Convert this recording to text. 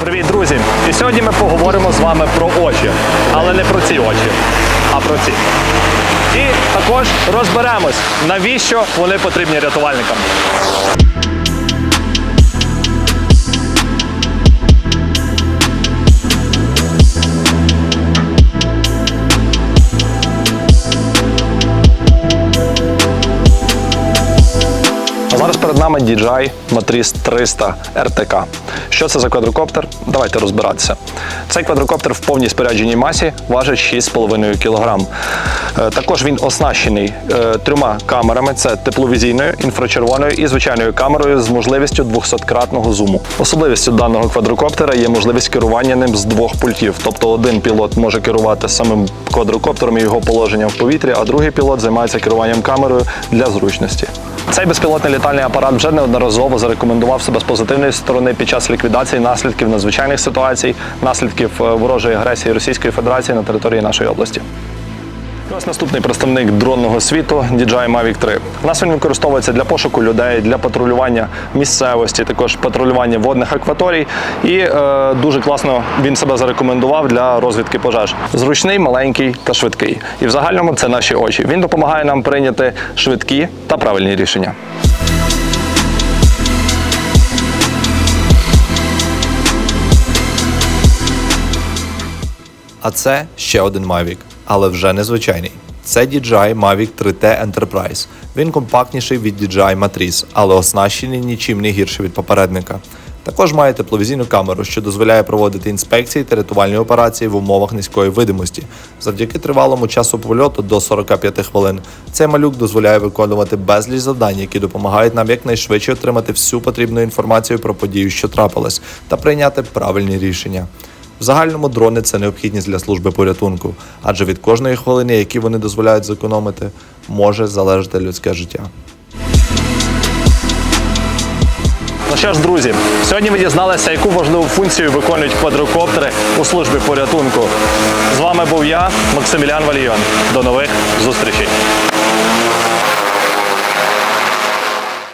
Привіт, друзі! І сьогодні ми поговоримо з вами про очі, але не про ці очі, а про ці. І також розберемось, навіщо вони потрібні рятувальникам. Перед DJI Matrice 300 RTK. Що це за квадрокоптер? Давайте розбиратися. Цей квадрокоптер в повній спорядженій масі важить 6,5 кг. Е, Також він оснащений е, трьома камерами: це тепловізійною, інфрачервоною і звичайною камерою з можливістю 200-кратного зуму. Особливістю даного квадрокоптера є можливість керування ним з двох пультів. Тобто один пілот може керувати самим квадрокоптером і його положенням в повітрі, а другий пілот займається керуванням камерою для зручності. Цей безпілотний літальний апарат вже неодноразово зарекомендував себе з позитивної сторони під час ліквідації наслідків надзвичайних ситуацій, наслідків е, ворожої агресії Російської Федерації на території нашої області. І Ось наступний представник дронного світу DJI Mavic 3. У нас він використовується для пошуку людей, для патрулювання місцевості, також патрулювання водних акваторій. І е, дуже класно він себе зарекомендував для розвідки пожеж. Зручний, маленький та швидкий. І в загальному це наші очі. Він допомагає нам прийняти швидкі та правильні рішення. А це ще один Mavic, але вже незвичайний. Це DJI Mavic 3T Enterprise. Він компактніший від DJI Matrice, але оснащений нічим не гірше від попередника. Також має тепловізійну камеру, що дозволяє проводити інспекції та рятувальні операції в умовах низької видимості. Завдяки тривалому часу польоту до 45 хвилин. Цей малюк дозволяє виконувати безліч завдань, які допомагають нам якнайшвидше отримати всю потрібну інформацію про подію, що трапилась, та прийняти правильні рішення. В загальному дрони це необхідність для служби порятунку, адже від кожної хвилини, які вони дозволяють зекономити, може залежати людське життя. Ну що ж, друзі, сьогодні ви дізналися, яку важливу функцію виконують квадрокоптери у службі порятунку. З вами був я, Максимілян Валійон. До нових зустрічей.